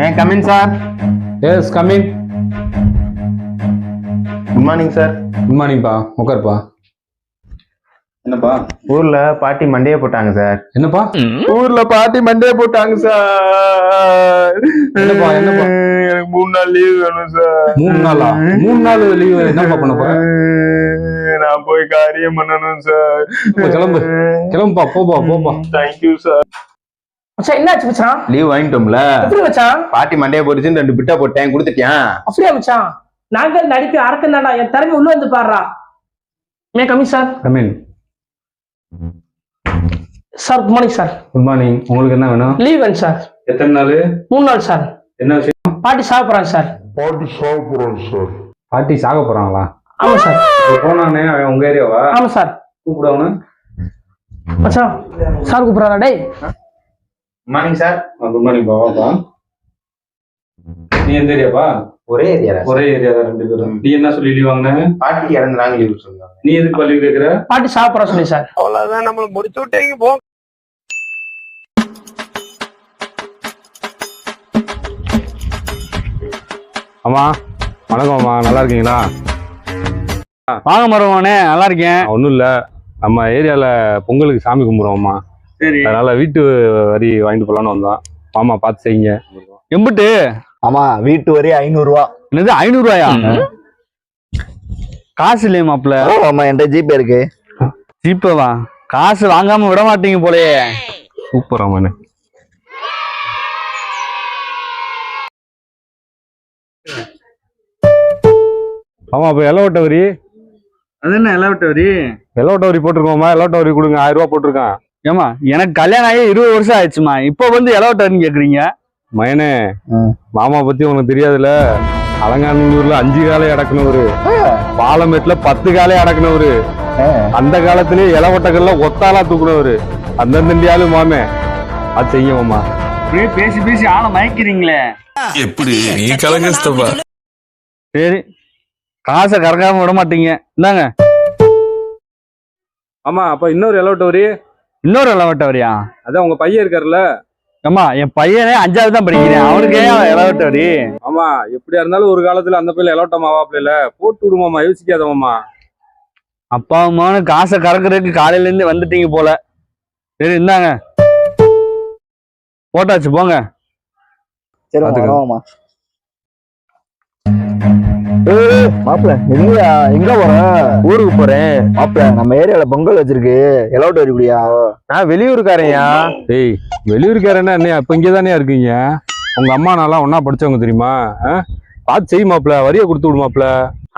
May come in sir yes coming good morning sir good மார்னிங்ப்பா உட்காருப்பா என்னப்பா? ஊர்ல பாட்டி மண்டையை போட்டாங்க சார் என்னப்பா? ஊர்ல பாட்டி மண்டையை போட்டாங்க சார் என்னப்பா, என்னப்பா? எனக்கு மூணு நாள் லீவ் வேணும் சார் மூணு நாளா? மூணு நாள் லீவ் என்னப்பா பண்ண போற? நான் போய் காரியம் பண்ணணும் சார் கிளம்பு. கிளம்புப்பா போப்பா போப்பா. தேங்க்யூ சார் மச்சான் என்னாச்சு மச்சான்? லீவ் வாங்கிட்டோம்ல. எப்படி மச்சான்? பாட்டி மண்டையை போட்டுச்சுன்னு ரெண்டு பிட்டா போட்டேன் கொடுத்துட்டேன் அப்படியா மச்சான்? நாங்கள் நடிப்பு அரக்கம் தாண்டா என் திறமை உள்ள வந்து பாடுறா. May come in sir come in sir good morning sir good morning உங்களுக்கு என்ன வேணும்? லீவ் வேணும் சார் எத்தனை நாள்? மூணு நாள் சார் என்ன விஷயம்? பாட்டி சாப்பிட்றாங்க சார் பாட்டி சாக போறாங்களா? ஆமா சார் போனானே அவன் உங்க ஏரியாவா? ஆமா சார் கூப்பிட அவனு. மச்சான் சார் கூப்பிடுறாரா டேய்? Morning sir. குட் மார்னிங் பாப்பா நீ எந்த ஏரியாப்பா ஒரே ஏரியா ஒரே ஏரியா தான் ரெண்டு பேரும். நீ என்ன சொல்லி லீவ் வாங்கின? பாட்டி இறந்துறாங்க லீவ் சொல்லுவாங்க நீ எதுக்கு லீவ் கேக்குற? பாட்டி சாப்பிட்றா சொல்லி சார். அம்மா வணக்கம் அம்மா. நல்லா இருக்கீங்களா? வாங்க மருமகனே நல்லா இருக்கேன். ஒன்றும் இல்லை. நம்ம ஏரியாவில் பொங்கலுக்கு சாமி கும்பிடுவோம்மா சரி. அதனால வீட்டு வரி வாங்கிட்டு போகலான்னு வந்தோம். மாமா பார்த்து செய்யுங்க. எம்பிட்டு? ஆமா வீட்டு வரி ஐநூறு ரூபா என்னது ஐநூறு ரூபாயா காசு இல்லையே மாப்பிள்ள. ஆமா என்கிட்ட ஜிபே இருக்கு. ஜீப்பவா காசு வாங்காம விட மாட்டீங்க போலயே. சூப்பர் அம்மாண்ணே ஆமா இப்போ எலவட்ட வரி? அது என்ன எல்லாம் விட்டு வரி? எலவட்ட வரி போட்டிருக்கோம்மா. எலவட்ட வரி கொடுங்க. ஆயிரம் ரூபா போட்டிருக்கான். ஏமா எனக்கு கல்யாணம் ஆகி இருபது வருஷம் ஆயிடுச்சுமா இப்போ வந்து எலவட்டர்னு கேக்குறீங்க? மயனே. மாமா பத்தி உனக்கு தெரியாதுல அலங்காநல்லூர்ல அஞ்சு காலை அடக்குனவரு. பாலமேட்ல பத்து காலை அடக்குனவரு. அந்த காலத்திலேயே இளவட்டங்கள்ல ஒத்தாலா தூக்குனவரு. அந்தந்த இந்தியாலு மாமே. அது செய்யுமாம்மா அப்படியே பேசி பேசி ஆளை மயக்கிறீங்களே. எப்படி? நீ கலங்கஸ்தப்பா சரி. காசை கறக்காம விட மாட்டீங்க. இந்தாங்க. ஆமா அப்ப இன்னொரு இளவட்ட வரி இன்னொரு எலவட்ட வரியா? அதான் உங்க பையன் இருக்காருல்ல. ஏமா என் பையனே அஞ்சாவது தான் படிக்கிறேன். அவனுக்கு ஏன் எலவட்ட வரி? ஆமா எப்படியா இருந்தாலும் ஒரு காலத்துல அந்த பையில இளவட்டம் ஆவாப்ல போட்டு விடுமாமா யோசிக்காதமாமா அப்பா அம்மானு காசை கறக்குறதுக்கு காலையில இருந்து வந்துட்டீங்க போல. சரி இந்தாங்க. போட்டாச்சு போங்க. சரி பாத்துக்க. வரவாமா மாப்பிள எங்கயா எங்க போற? ஊருக்கு போறேன். மாப்பிள நம்ம ஏரியால பொங்கல் வச்சிருக்கு. எலோட்டு வரி குடியா? நான் வெளியூருக்காரையா டேய் வெளியூருக்காரன்னா என்ன இப்ப இங்கதானே இருக்கீங்க? உங்க அம்மா நான்லாம் ஒன்னா படிச்சவங்க தெரியுமா? பார்த்து செய் மாப்ள வரியை கொடுத்து விடு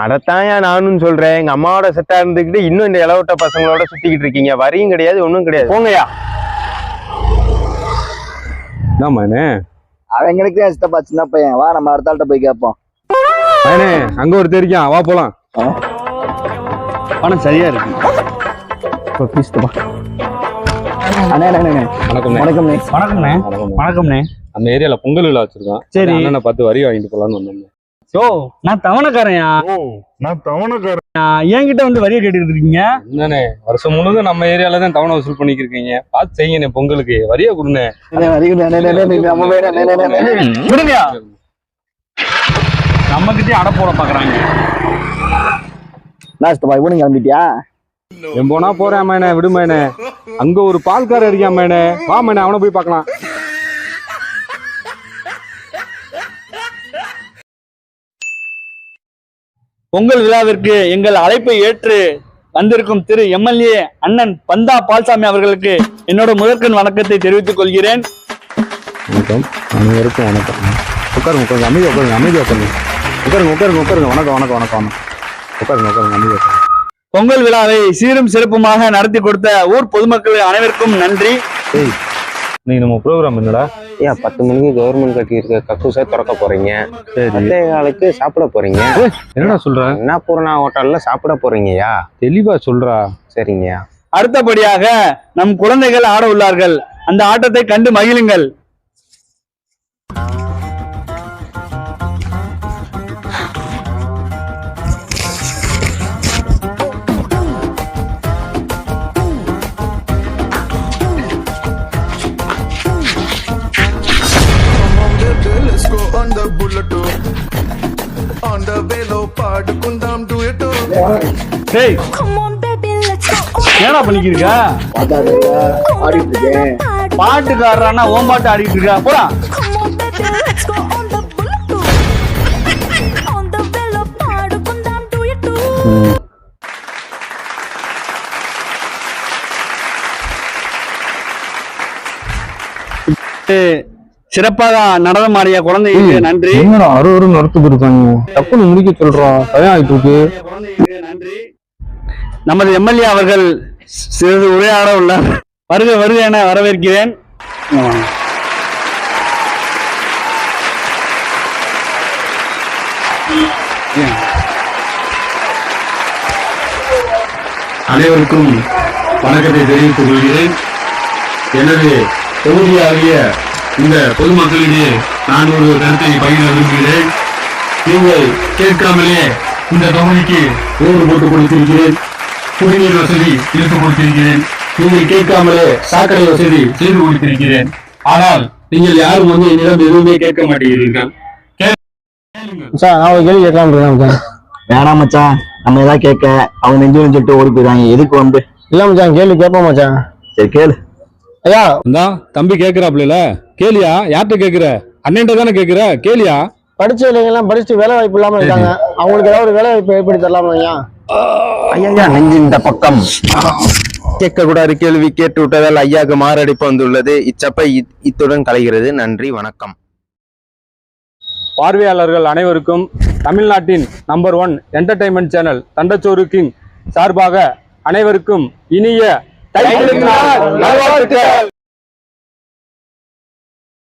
அதைத்தான்யா நானும் சொல்றேன். எங்க அம்மாவோட செட்டா இருந்துக்கிட்டு இன்னும் இந்த இளவட்ட பசங்களோட சுத்திக்கிட்டு இருக்கீங்க. வரியும் கிடையாது ஒண்ணும் கிடையாது. போங்கய்யா. என்ன மயனே அவன் எங்களுக்கு சித்தப்பா சின்ன பையன். வா நம்ம அடுத்த ஆள்கிட்ட போய் கேட்போம். மயனே அங்க ஒரு தெரியும் வா போலாம் பணம் சரியா இருக்கு இப்போ அண்ணே அண்ணே, அண்ணே வணக்கம்ண்ணே வணக்கம்ண்ணே வணக்கம்ண்ணே நம்ம ஏரியால பொங்கல் விழா வச்சிருக்கோம் சரி. அண்ணனை பார்த்து வரி வாங்கிட்டு போலான்னு வந்தோம் ஓ நான் தவணைக்காரையா நான் என்கிட்ட வந்து வரியை கேட்டுக்கிட்டு இருக்கீங்க என்னண்ணே வருஷம் முழுதும் நம்ம ஏரியால தான் தவணை வசூல் பண்ணிட்டு இருக்கீங்க பார்த்து பொங்கலுக்கு வரியை கொடுண்ணே அண்ணே, வரிக்குண்ணே, அண்ணே, அண்ணே, அண்ணே, நம்ம வேணும், அண்ணே, அண்ணே, அண்ணே, அண்ணே. விடுங்கயா நம்ம கிட்டே அடை போட பாக்குறாங்க. என்ன சித்தப்பா இவனு கிளம்பிட்டியா என் போனா போறேன் மேனே விடு மேனே அங்க ஒரு பால்காரர் இருக்கான் மேனே வா மேனே அவனை போய் பார்க்கலாம். பொங்கல் விழாவிற்கு எங்கள் அழைப்பை ஏற்று வந்திருக்கும் திரு எம்எல்ஏ அண்ணன் பந்தா பால்சாமி அவர்களுக்கு என்னோட முதற்கண் வணக்கத்தை தெரிவித்துக் கொள்கிறேன். வணக்கம். அனைவருக்கும் வணக்கம். உட்காருங்க உட்காருங்க. உட்காருங்க உட்காருங்க உட்காருங்க. வணக்கம் வணக்கம் வணக்கம். உட்காருங்க உட்காருங்க. உட்காருங்க பொங்கல் விழாவை சீரும் சிறப்புமாக நடத்தி கொடுத்த ஊர் பொதுமக்கள் அனைவருக்கும் நன்றி. இன்னைக்கு நம்ம ப்ரோக்ராம் என்னடா? ஏன் பத்து மணிக்கு கவர்மெண்ட் கட்டி இருக்க கக்கூசை திறக்க போறீங்க? சரி. பத்தே காலுக்கு சாப்பிட போறீங்க. என்னடா சொல்ற? என்ன பூர்ணா ஹோட்டல்ல சாப்பிட போறீங்கயா தெளிவா சொல்றா. சரிங்கய்யா. அடுத்தபடியாக நம் குழந்தைகள் ஆட உள்ளார்கள். அந்த ஆட்டத்தை கண்டு மகிழுங்கள். பாடுకుందాం டுயட்டோ டேய் ஏடா பண்ணிக்கிட்டு இருக்க? பாட்டுக்காரனா ஓம் பாட்டு ஆடிட்டு இருக்கா? போடா. Yeah. சிறப்பாக நடனம் ஆடிய குழந்தைகளுக்கு நன்றி. அறுவரு நடத்துட்டு கொடுத்தாங்க டக்குனு முடிக்க சொல்றோம் தயாரிட்டு இருக்கு நன்றி. நமது எம்எல்ஏ அவர்கள் சிறிது உரையாட உள்ளார். வருக வருக என வரவேற்கிறேன். அனைவருக்கும் வணக்கத்தை தெரிவித்துக் கொள்கிறேன். எனவே தொகுதியாகிய இந்த பொதுமக்களிடையே நான் ஒரு கருத்தை பகிர விரும்புகிறேன். நீங்கள் கேட்காமலே இந்த தொகுதிக்கு ரோடு போட்டு கொடுத்திருக்கிறேன். குடிநீர் வசதி இழுத்து கொடுத்திருக்கிறேன். நீங்கள் கேட்காமலே சாக்கடை வசதி செய்து கொடுத்திருக்கிறேன். ஆனால் நீங்கள் யாரும் வந்து என்னிடம் எதுவுமே கேட்க மாட்டேங்கிறீர்கள். சார் நான் ஒரு கேள்வி கேட்கலாம் இருக்கேன் வேணாம் மச்சான். நம்ம ஏதாவது கேட்க அவங்க நெஞ்சு நெஞ்சுட்டு ஓடி போயிடுறாங்க எதுக்கு வந்து? இல்ல மச்சான் கேள்வி கேட்போம் மச்சான். சரி கேளு. ஐயா. இந்தா தம்பி கேக்குறாப்ல கேளியா? யார்கிட்ட கேக்குற? அண்ணன்ட்ட தானே கேக்குற? கேளியா? படிச்ச இல்லைங்கெல்லாம் படிச்சு வேலை வாய்ப்பு இல்லாம இருக்காங்க. அவங்களுக்கு ஏதாவது ஒரு வேலை வாய்ப்பு ஏற்படுத்தி தரலாமா ஐயா? ஐயா நெஞ்சு இந்த பக்கம். கேட்கக்கூடாது கேள்வி கேட்டு விட்டதால் ஐயாக்கு மாரடைப்பு வந்துள்ளது. இச்சப்பை இத்- இத்துடன் கலைகிறது. நன்றி வணக்கம். பார்வையாளர்கள் அனைவருக்கும் தமிழ்நாட்டின் number one entertainment channel Thandachoru king சார்பாக அனைவருக்கும் இனிய தை திருநாள் நல்வாழ்த்துக்கள்.